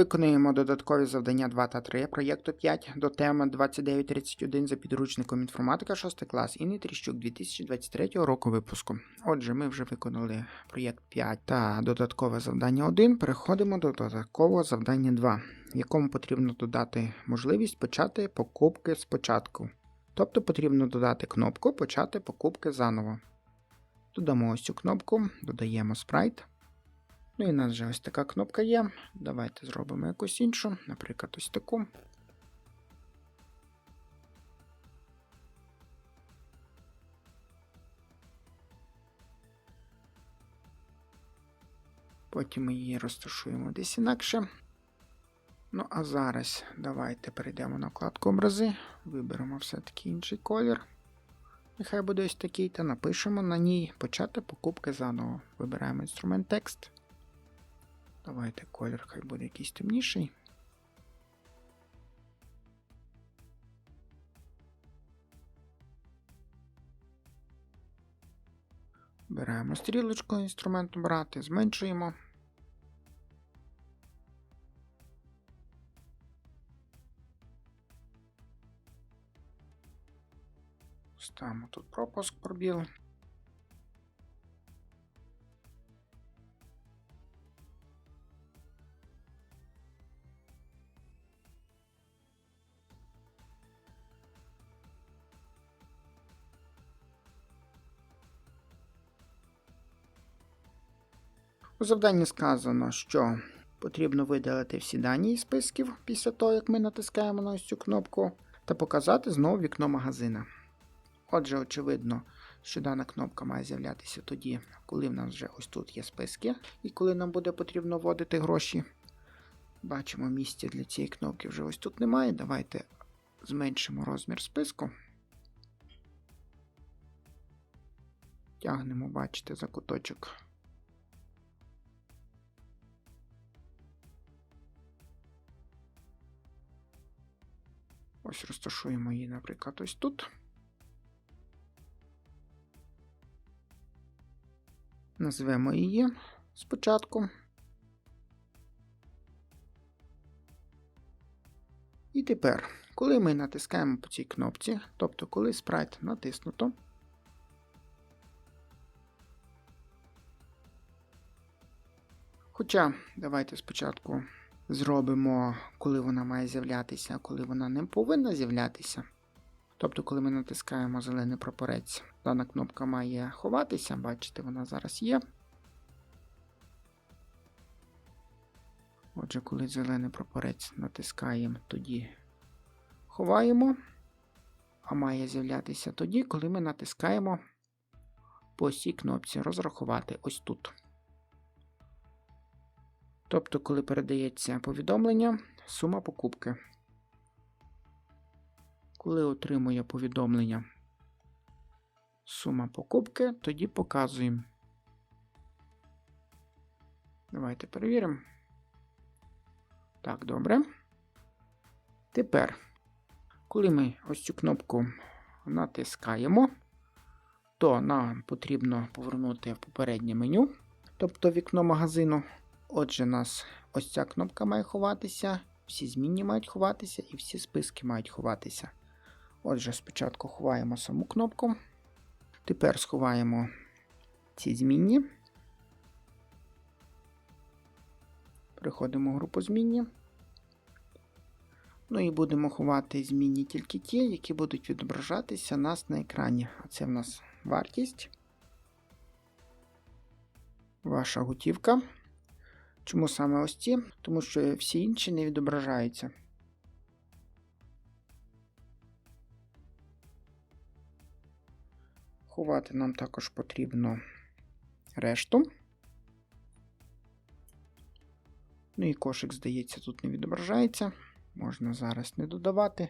Виконуємо додаткові завдання 2 та 3 проєкту 5 до теми 2931 за підручником інформатика 6 клас Інни Тріщук 2023 року випуску. Отже, ми вже виконали проєкт 5 та додаткове завдання 1. Переходимо до додаткового завдання 2, в якому потрібно додати можливість почати покупки спочатку. Тобто потрібно додати кнопку Почати покупки заново. Додамо ось цю кнопку, додаємо спрайт. Ну і в нас вже ось така кнопка є. Давайте зробимо якусь іншу, наприклад, ось таку. Потім ми її розташуємо десь інакше. Ну, а зараз давайте перейдемо на вкладку образи, виберемо все-таки інший колір. Нехай буде ось такий, та напишемо на ній почати покупки заново. Вибираємо інструмент текст. Давайте колір хай буде якийсь темніший. Беремо стрілочку інструмент брати, зменшуємо. Ставимо тут пропуск пробіл. У завданні сказано, що потрібно видалити всі дані із списків після того, як ми натискаємо на ось цю кнопку, та показати знову вікно магазина. Отже, очевидно, що дана кнопка має з'являтися тоді, коли в нас вже ось тут є списки, і коли нам буде потрібно вводити гроші. Бачимо, місця для цієї кнопки вже ось тут немає. Давайте зменшимо розмір списку. Тягнемо, бачите, за куточок. Ось розташуємо її, наприклад, ось тут. Назвемо її спочатку. І тепер, коли ми натискаємо по цій кнопці, тобто коли спрайт натиснуто, Хоча, давайте спочатку зробимо, коли вона має з'являтися, а коли вона не повинна з'являтися. Тобто, коли ми натискаємо зелений прапорець, дана кнопка має ховатися, бачите, вона зараз є. Отже, коли зелений прапорець натискаємо, тоді ховаємо, а має з'являтися тоді, коли ми натискаємо по цій кнопці розрахувати ось тут. Тобто, коли передається повідомлення, сума покупки. Коли отримує повідомлення сума покупки, тоді показуємо. Давайте перевіримо. Так, добре. Тепер, коли ми ось цю кнопку натискаємо, то нам потрібно повернути в попереднє меню, тобто вікно магазину. Отже, у нас ось ця кнопка має ховатися, всі змінні мають ховатися і всі списки мають ховатися. Отже, спочатку ховаємо саму кнопку. Тепер сховаємо ці змінні. Переходимо в групу змінні. Ну і будемо ховати змінні тільки ті, які будуть відображатися нас на екрані. А це в нас вартість. Ваша готівка. Чому саме ось ці? Тому що всі інші не відображаються. Ховати нам також потрібно решту. Ну і кошик, здається, тут не відображається. Можна зараз не додавати.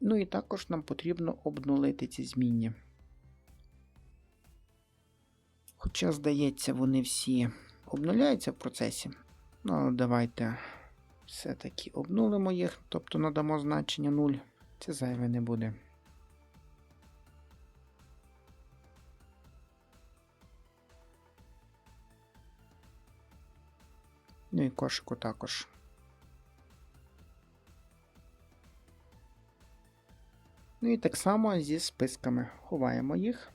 Ну і також нам потрібно обнулити ці змінні. Хоча, здається, вони всі обнуляються в процесі. Ну, але давайте все-таки обнулимо їх, тобто надамо значення 0. Це зайве не буде. Ну і кошику також. Ну і так само зі списками. Ховаємо їх.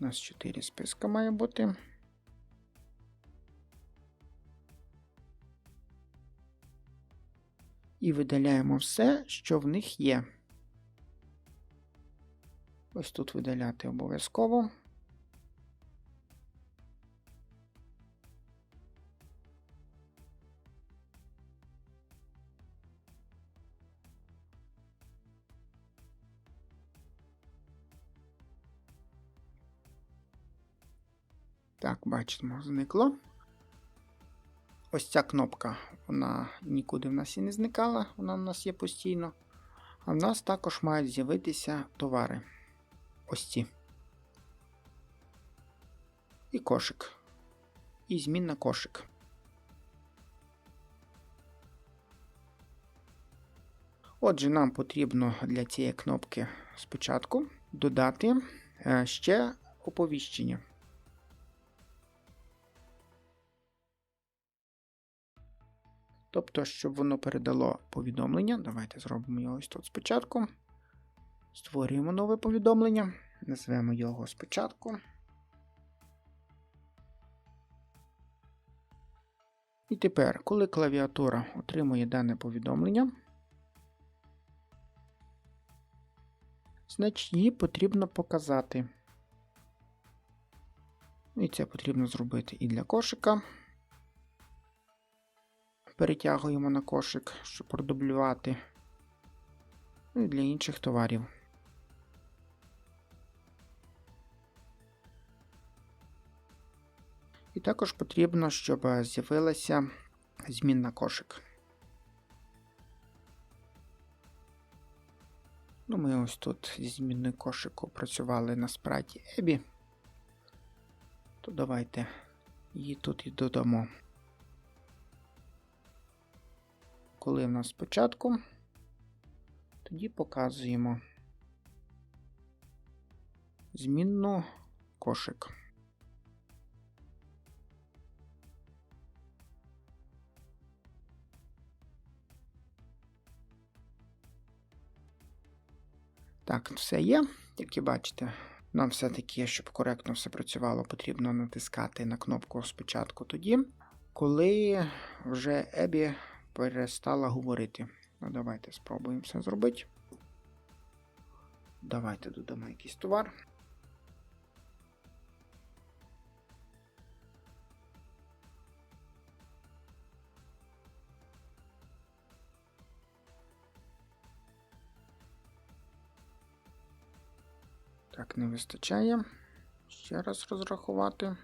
У нас 4 списка має бути. І видаляємо все, що в них є. Ось тут видаляти обов'язково. Так, бачимо, зникло. Ось ця кнопка, вона нікуди в нас і не зникала, вона в нас є постійно. А в нас також мають з'явитися товари. Ось ці. І кошик. І змін на кошик. Отже, нам потрібно для цієї кнопки спочатку додати е, ще оповіщення. Тобто, щоб воно передало повідомлення. Давайте зробимо його ось тут спочатку. Створюємо нове повідомлення, назвемо його спочатку. І тепер, коли клавіатура отримує дане повідомлення, значить її потрібно показати. І це потрібно зробити і для кошика перетягуємо на кошик, щоб продублювати. Ну і для інших товарів. І також потрібно, щоб з'явилася змінна кошик. Ну, Ми ось тут зі змінною кошику працювали на спраті Ебі, то давайте її тут і додамо. Коли в нас спочатку, тоді показуємо змінну кошик. Так, все є, як і бачите, нам все-таки, щоб коректно все працювало, потрібно натискати на кнопку спочатку тоді, коли вже Ебі перестала говорити. Ну, Давайте спробуємо це зробити. Давайте додамо якийсь товар. Так, не вистачає. Ще раз розрахувати.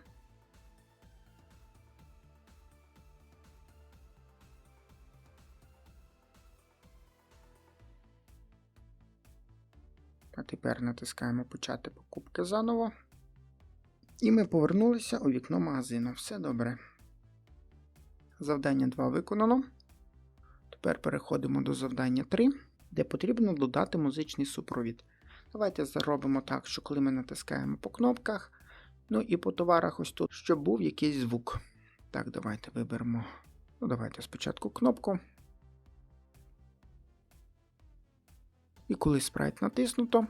А тепер натискаємо Почати покупки заново. І ми повернулися у вікно магазину. Все добре. Завдання 2 виконано. Тепер переходимо до завдання 3, де потрібно додати музичний супровід. Давайте зробимо так, що коли ми натискаємо по кнопках, ну і по товарах ось тут, щоб був якийсь звук. Так, давайте виберемо. Ну, давайте спочатку кнопку. І коли спрайт натиснуто,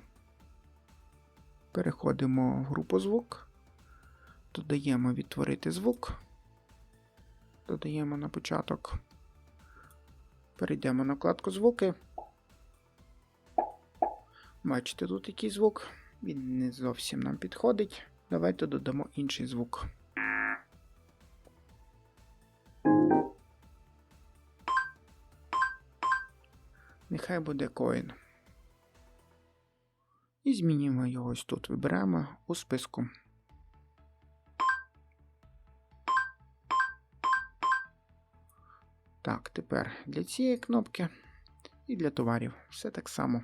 переходимо в групу звук, додаємо відтворити звук, додаємо на початок, перейдемо на вкладку звуки. Бачите, тут який звук, він не зовсім нам підходить. Давайте додамо інший звук. Нехай буде коін. І змінюємо його ось тут. Вибираємо у списку. Так, тепер для цієї кнопки і для товарів все так само.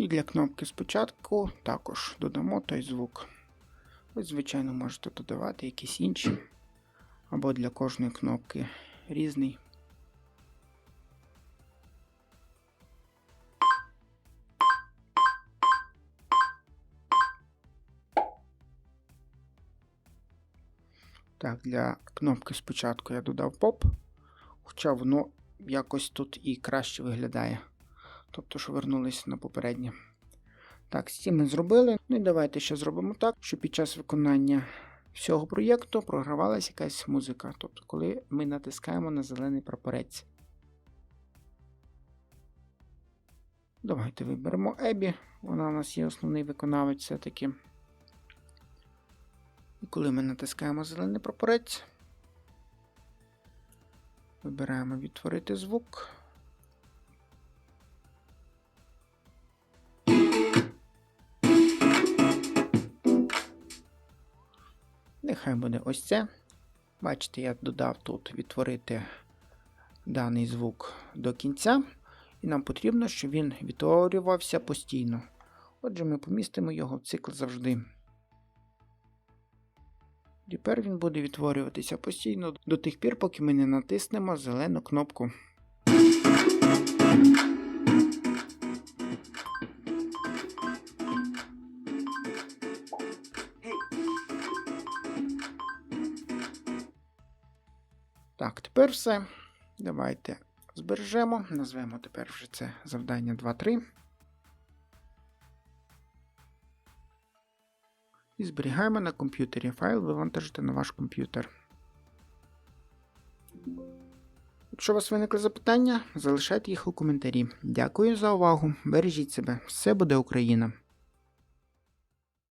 І для кнопки спочатку також додамо той звук. Ви, звичайно, можете додавати якісь інші, або для кожної кнопки різний. Так, для кнопки спочатку я додав поп, хоча воно якось тут і краще виглядає. Тобто, що вернулися на попереднє. Так, з ми зробили. Ну і давайте ще зробимо так, щоб під час виконання всього проєкту програвалася якась музика. Тобто, коли ми натискаємо на зелений прапорець. Давайте виберемо Ебі. Вона у нас є основний виконавець все-таки. І коли ми натискаємо зелений прапорець, вибираємо відтворити звук. Нехай буде ось це. Бачите, я додав тут відтворити даний звук до кінця, і нам потрібно, щоб він відтворювався постійно. Отже, ми помістимо його в цикл завжди. Тепер він буде відтворюватися постійно до тих пір, поки ми не натиснемо зелену кнопку. Так, тепер все. Давайте збережемо. Назвемо тепер вже це завдання 2.3. І зберігаємо на комп'ютері. Файл вивантажити на ваш комп'ютер. Якщо у вас виникли запитання, залишайте їх у коментарі. Дякую за увагу. Бережіть себе. Все буде Україна!